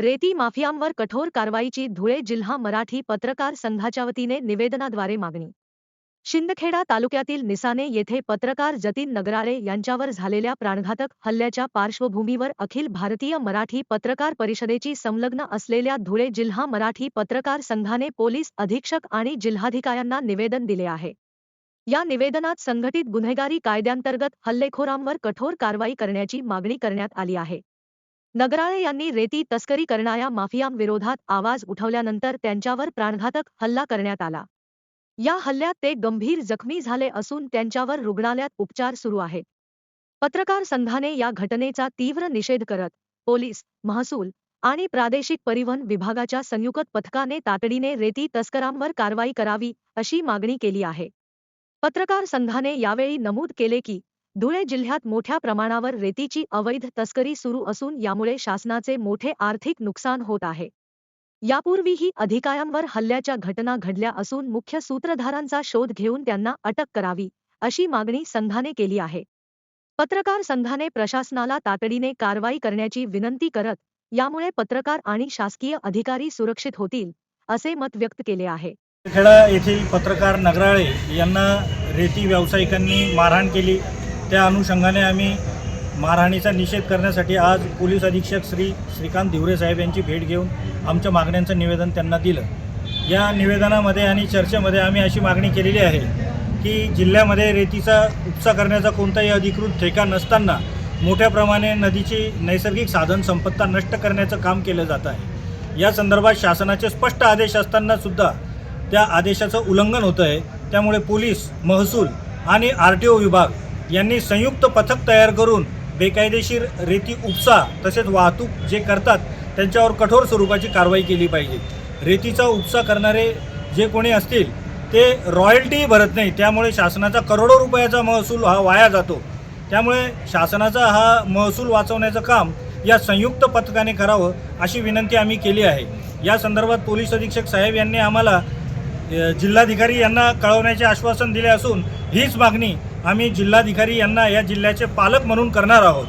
रेती माफियांवर कठोर कारवाईची धुळे जिल्हा मराठी पत्रकार संघाच्या वतीने निवेदनाद्वारे मागणी. शिंदखेडा तालुक्यातील निसाने येथे पत्रकार जतीन नगराळे यांच्यावर झालेल्या प्राणघातक हल्ल्याच्या पार्श्वभूमीवर अखिल भारतीय मराठी पत्रकार परिषदेची संलग्न असलेल्या धुळे जिल्हा मराठी पत्रकार संघाने पोलीस अधीक्षक आणि जिल्हाधिकाऱ्यांना निवेदन दिले आहे. या निवेदनात संघटित गुन्हेगारी कायद्यांतर्गत हल्लेखोरांवर कठोर कारवाई करण्याची मागणी करण्यात आली आहे. नगराळे यांनी रेती तस्करी करणाऱ्या माफियांविरोधात आवाज उठवल्यानंतर त्यांच्यावर प्राणघातक हल्ला करण्यात आला. या हल्ल्यात ते गंभीर जखमी झाले असून त्यांच्यावर रुग्णालयात उपचार सुरू आहेत. पत्रकार संघाने या घटनेचा तीव्र निषेध करत पोलीस महसूल आणि प्रादेशिक परिवहन विभागाच्या संयुक्त पथकाने तातडीने रेती तस्करांवर कारवाई करावी अशी मागणी केली आहे. पत्रकार संघाने यावेळी नमूद केले की धुळे जिल्ह्यात मोठ्या प्रमाणावर रेतीची अवैध तस्करी सुरू असून यामुळे शासनाचे मोठे आर्थिक नुकसान होत आहे. यापूर्वीही अधिकाऱ्यांवर हल्ल्याच्या घटना घडल्या असून मुख्य सूत्रधारांचा शोध घेऊन त्यांना अटक करावी अशी मागणी संघाने केली आहे. पत्रकार संघाने प्रशासनाला तातडीने कारवाई करण्याची विनंती करत यामुळे पत्रकार आणि शासकीय अधिकारी सुरक्षित होतील असे मत व्यक्त केले आहे. खेडा येथील पत्रकार नगराळे यांना रेती व्यावसायिकांनी मारहाण केली. त्या अनुषंगाने आम्ही मारहाणीचा निषेध करण्यासाठी आज पोलीस अधीक्षक श्री श्रीकांत धिवरे साहेब यांची भेट घेऊन आमच्या मागण्यांचं निवेदन त्यांना दिलं. या निवेदनामध्ये आणि चर्चेमध्ये आम्ही अशी मागणी केलेली आहे की जिल्ह्यामध्ये रेतीचा उपसा करण्याचा कोणताही अधिकृत ठेका नसताना मोठ्या प्रमाणे नदीची नैसर्गिक साधन संपत्ता नष्ट करण्याचं काम केलं जात आहे. या संदर्भात शासनाचे स्पष्ट आदेश असताना सुद्धा त्या आदेशाचं उल्लंघन होतं आहे त्यामुळे पोलीस महसूल आणि आर टी ओ विभाग यांनी संयुक्त पथक तयार करून बेकायदेशीर रेती उपसा तसेच वाहतूक जे करतात त्यांच्यावर कठोर स्वरूपाची कारवाई केली पाहिजे. रेतीचा उपसा करणारे जे कोणी असतील ते रॉयल्टीही भरत नाही. त्यामुळे शासनाचा करोडो रुपयाचा महसूल हा वाया जातो. त्यामुळे शासनाचा हा महसूल वाचवण्याचं काम या संयुक्त पथकाने करावं अशी विनंती आम्ही केली आहे. या संदर्भात पोलीस अधीक्षक साहेब यांनी आम्हाला जिल्हाधिकारी यांना कळवण्याचे आश्वासन दिले असून हीच मागणी आम्ही जिल्हाधिकारी यांना या जिल्ह्याचे पालक म्हणून करणार आहोत.